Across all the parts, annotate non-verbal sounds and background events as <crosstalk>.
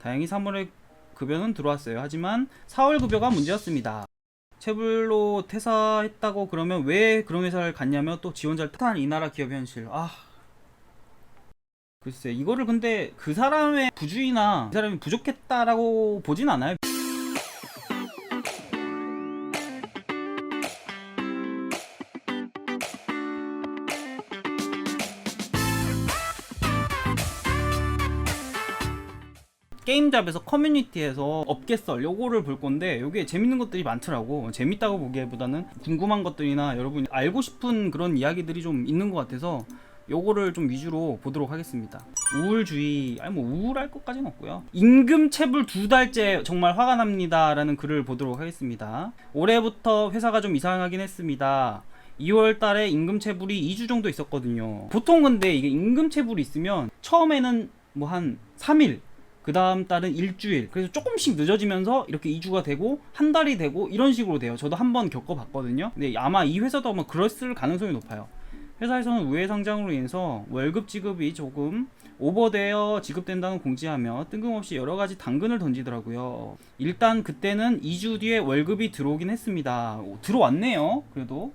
다행히 3월에 급여는 들어왔어요. 하지만 4월 급여가 문제였습니다. 채불로 퇴사했다고 그러면 왜 그런 회사를 갔냐면 또 지원자를 탓한 이 나라 기업 현실. 아. 글쎄, 이거를 근데 그 사람의 부주의나 그 사람이 부족했다라고 보진 않아요. 게임잡에서 커뮤니티에서 업계썰 요거를 볼 건데 요게 재밌는 것들이 많더라고. 재밌다고 보기보다는 궁금한 것들이나 여러분이 알고 싶은 그런 이야기들이 좀 있는 것 같아서 요거를 좀 위주로 보도록 하겠습니다. 우울주의 아니 뭐 우울할 것까지는 없고요. 임금 체불 두 달째 정말 화가 납니다 라는 글을 보도록 하겠습니다. 올해부터 회사가 좀 이상하긴 했습니다. 2월 달에 임금 체불이 2주 정도 있었거든요. 보통 근데 이게 임금 체불이 있으면 처음에는 뭐 한 3일, 그 다음 달은 일주일. 그래서 조금씩 늦어지면서 이렇게 2주가 되고 한 달이 되고 이런 식으로 돼요. 저도 한 번 겪어봤거든요. 근데 아마 이 회사도 아마 그랬을 가능성이 높아요. 회사에서는 우회 상장으로 인해서 월급 지급이 조금 오버되어 지급된다는 공지하며 뜬금없이 여러 가지 당근을 던지더라고요. 일단 그때는 2주 뒤에 월급이 들어오긴 했습니다. 오, 들어왔네요. 그래도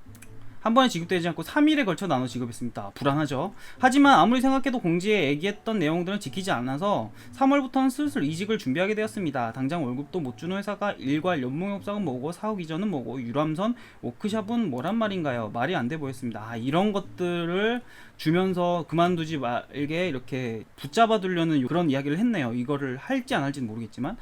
한 번에 지급되지 않고 3일에 걸쳐 나눠 지급했습니다. 불안하죠. 하지만 아무리 생각해도 공지에 얘기했던 내용들은 지키지 않아서 3월부터는 슬슬 이직을 준비하게 되었습니다. 당장 월급도 못 주는 회사가 일괄 연봉협상은 뭐고 사후 기전은 뭐고 유람선 워크샵은 뭐란 말인가요? 말이 안 돼 보였습니다. 아, 이런 것들을 주면서 그만두지 말게 이렇게 붙잡아 두려는 그런 이야기를 했네요. 이거를 할지 안 할지는 모르겠지만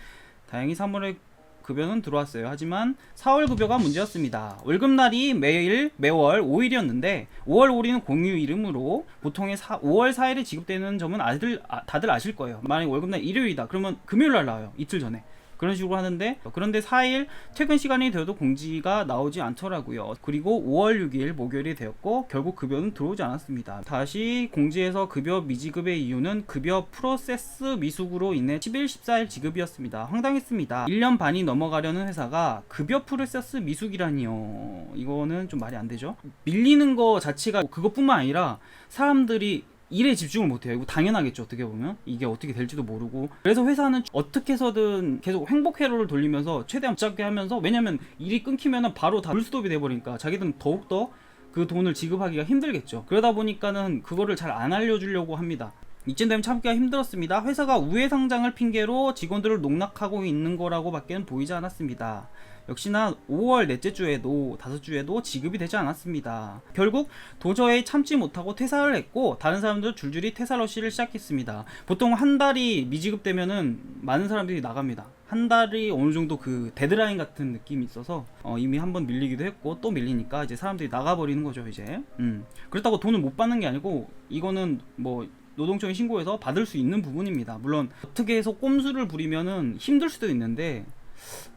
다행히 3월에 급여는 들어왔어요. 하지만 4월 급여가 문제였습니다. 월급날이 매일 매월 5일이었는데 5월 5일은 공휴 이름으로 보통의 4, 5월 4일에 지급되는 점은 아들, 아, 다들 아실 거예요. 만약에 월급날 일요일이다. 그러면 금요일 날 나와요. 이틀 전에. 그런 식으로 하는데 그런데 4일 퇴근 시간이 되어도 공지가 나오지 않더라고요. 그리고 5월 6일 목요일이 되었고 결국 급여는 들어오지 않았습니다. 다시 공지에서 급여 미지급의 이유는 급여 프로세스 미숙으로 인해 10일 14일 지급이었습니다. 황당했습니다. 1년 반이 넘어가려는 회사가 급여 프로세스 미숙이라니요. 이거는 좀 말이 안 되죠. 밀리는 거 자체가 그것뿐만 아니라 사람들이 일에 집중을 못해요. 이거 당연하겠죠. 어떻게 보면 이게 어떻게 될지도 모르고 그래서 회사는 어떻게 해서든 계속 행복 회로를 돌리면서 최대한 붙잡게 하면서 왜냐면 일이 끊기면은 바로 다 불스톱이 돼버리니까 자기들은 더욱 더 그 돈을 지급하기가 힘들겠죠. 그러다 보니까는 그거를 잘 안 알려주려고 합니다. 이쯤 되면 참기가 힘들었습니다. 회사가 우회 상장을 핑계로 직원들을 농락하고 있는 거라고 밖에는 보이지 않았습니다. 역시나 5월 넷째 주에도 다섯 주에도 지급이 되지 않았습니다. 결국 도저히 참지 못하고 퇴사를 했고 다른 사람들 줄줄이 퇴사 러시를 시작했습니다. 보통 한 달이 미지급되면은 많은 사람들이 나갑니다. 한 달이 어느 정도 그 데드라인 같은 느낌이 있어서 어, 이미 한 번 밀리기도 했고 또 밀리니까 이제 사람들이 나가버리는 거죠 이제. 음. 그렇다고 돈을 못 받는 게 아니고 이거는 뭐 노동청에 신고해서 받을 수 있는 부분입니다. 물론 어떻게 해서 꼼수를 부리면은 힘들 수도 있는데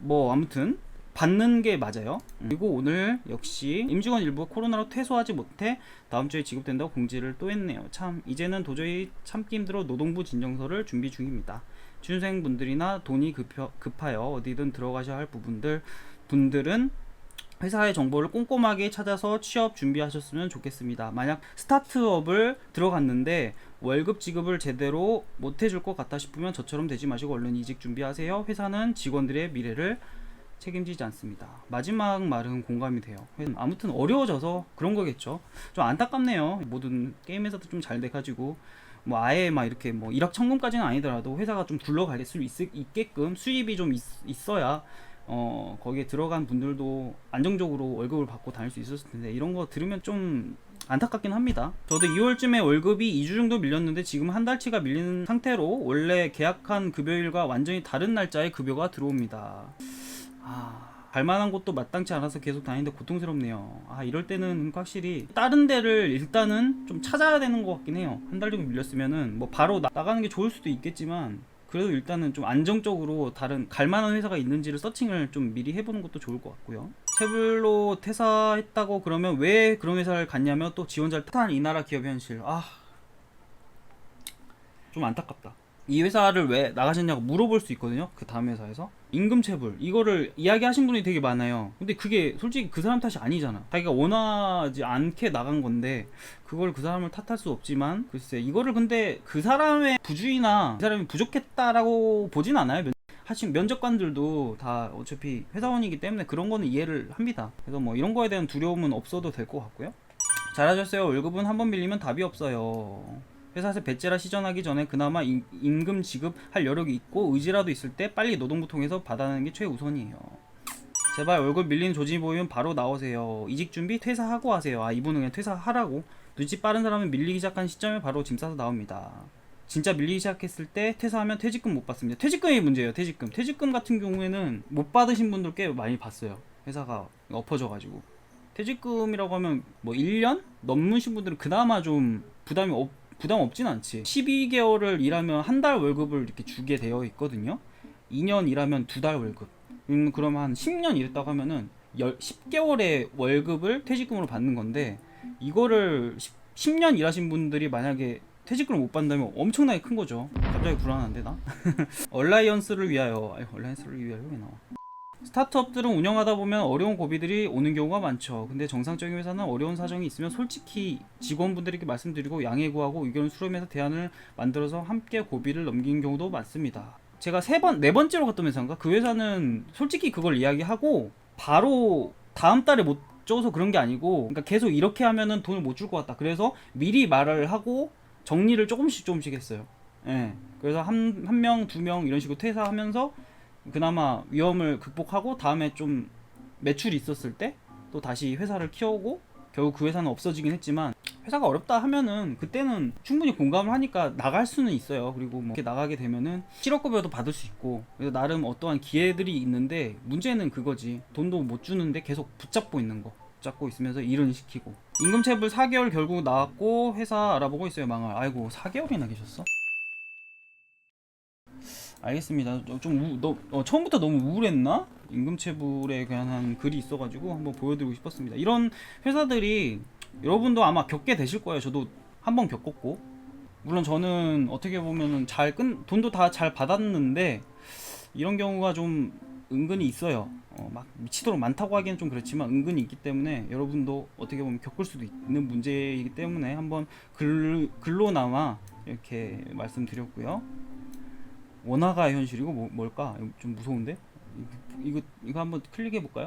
뭐 아무튼 받는 게 맞아요. 그리고 오늘 역시 임직원 일부가 코로나로 퇴소하지 못해 다음 주에 지급된다고 공지를 또 했네요. 참 이제는 도저히 참기 힘들어 노동부 진정서를 준비 중입니다. 취준생분들이나 돈이 급여, 급하여 어디든 들어가셔야 할 부분들 분들은 회사의 정보를 꼼꼼하게 찾아서 취업 준비하셨으면 좋겠습니다. 만약 스타트업을 들어갔는데 월급 지급을 제대로 못 해줄 것 같다 싶으면 저처럼 되지 마시고 얼른 이직 준비하세요. 회사는 직원들의 미래를 책임지지 않습니다. 마지막 말은 공감이 돼요. 아무튼 어려워져서 그런 거겠죠. 좀 안타깝네요. 모든 게임에서도 좀 잘 돼가지고 뭐 아예 막 이렇게 뭐 일확천금까지는 아니더라도 회사가 좀 굴러갈 수 있, 있게끔 수입이 좀 있, 있어야 어 거기에 들어간 분들도 안정적으로 월급을 받고 다닐 수 있었을 텐데 이런 거 들으면 좀 안타깝긴 합니다. 저도 2월쯤에 월급이 2주 정도 밀렸는데 지금 한 달치가 밀리는 상태로 원래 계약한 급여일과 완전히 다른 날짜에 급여가 들어옵니다. 아, 갈만한 곳도 마땅치 않아서 계속 다니는데 고통스럽네요. 아, 이럴 때는 확실히 다른 데를 일단은 좀 찾아야 되는 것 같긴 해요. 한 달 정도 밀렸으면은 뭐 바로 나, 나가는 게 좋을 수도 있겠지만 그래도 일단은 좀 안정적으로 다른 갈만한 회사가 있는지를 서칭을 좀 미리 해보는 것도 좋을 것 같고요. 채불로 퇴사했다고 그러면 왜 그런 회사를 갔냐면 또 지원자를 탓한 이 나라 기업 현실. 아, 좀 안타깝다. 이 회사를 왜 나가셨냐고 물어볼 수 있거든요. 그 다음 회사에서 임금 체불 이거를 이야기하신 분이 되게 많아요. 근데 그게 솔직히 그 사람 탓이 아니잖아. 자기가 원하지 않게 나간 건데 그걸 그 사람을 탓할 수 없지만 글쎄 이거를 근데 그 사람의 부주의나 그 사람이 부족했다라고 보진 않아요. 면- 하신 면접관들도 다 어차피 회사원이기 때문에 그런 거는 이해를 합니다. 그래서 뭐 이런 거에 대한 두려움은 없어도 될 것 같고요. 잘하셨어요. 월급은 한 번 밀리면 답이 없어요. 회사에서 배째라 시전하기 전에 그나마 임- 임금 지급할 여력이 있고 의지라도 있을 때 빨리 노동부 통해서 받아내는 게 최우선이에요. 제발 월급 밀리는 조짐이 보이면 바로 나오세요. 이직 준비 퇴사하고 하세요. 아 이분은 그냥 퇴사하라고. 눈치 빠른 사람은 밀리기 시작한 시점에 바로 짐 싸서 나옵니다. 진짜 밀리기 시작했을 때 퇴사하면 퇴직금 못 받습니다. 퇴직금이 문제예요. 퇴직금. 퇴직금 같은 경우에는 못 받으신 분들 꽤 많이 봤어요. 회사가 엎어져가지고. 퇴직금이라고 하면 뭐 1년 넘으신 분들은 그나마 좀 부담이 없, 부담 없진 않지. 12개월을 일하면 한 달 월급을 이렇게 주게 되어 있거든요. 2년 일하면 두 달 월급. 음, 그러면 한 10년 일했다고 하면은 10 개월의 월급을 퇴직금으로 받는 건데 이거를 10, 년 일하신 분들이 만약에 퇴직금을 못 받는다면 엄청나게 큰 거죠. 갑자기 불안한데 나? <laughs> 얼라이언스를 위하여. 아니, 얼라이언스를 위하여 왜 나와? 스타트업들은 운영하다 보면 어려운 고비들이 오는 경우가 많죠. 근데 정상적인 회사는 어려운 사정이 있으면 솔직히 직원분들에게 말씀드리고 양해 구하고 의견을 수렴해서 대안을 만들어서 함께 고비를 넘기는 경우도 많습니다. 제가 세 번, 네 번째로 갔던 회사인가? 그 회사는 솔직히 그걸 이야기하고 바로 다음 달에 못 줘서 그런 게 아니고 그러니까 계속 이렇게 하면은 돈을 못 줄 것 같다. 그래서 미리 말을 하고 정리를 조금씩 조금씩 했어요. 예. 그래서 한, 한 명, 두 명 이런 식으로 퇴사하면서 그나마 위험을 극복하고 다음에 좀 매출이 있었을 때 또 다시 회사를 키우고 결국 그 회사는 없어지긴 했지만 회사가 어렵다 하면은 그때는 충분히 공감을 하니까 나갈 수는 있어요. 그리고 뭐 이렇게 나가게 되면은 실업급여도 받을 수 있고 그래서 나름 어떠한 기회들이 있는데 문제는 그거지 돈도 못 주는데 계속 붙잡고 있는 거 붙잡고 있으면서 일은 시키고 임금체불 4개월 결국 나왔고 회사 알아보고 있어요 망할 아이고 4개월이나 계셨어? 알겠습니다. 어, 좀 우, 너, 어, 처음부터 너무 우울했나? 임금체불에 관한 글이 있어가지고 한번 보여드리고 싶었습니다. 이런 회사들이 여러분도 아마 겪게 되실 거예요. 저도 한번 겪었고. 물론 저는 어떻게 보면은 잘 끈, 돈도 다 잘 받았는데 이런 경우가 좀 은근히 있어요. 어, 막 미치도록 많다고 하기엔 좀 그렇지만 은근히 있기 때문에 여러분도 어떻게 보면 겪을 수도 있는 문제이기 때문에 한번 글, 글로나마 이렇게 말씀드렸고요. 원화가 현실이고 뭐, 뭘까? 좀 무서운데? 이거 이거 한번 클릭해 볼까요?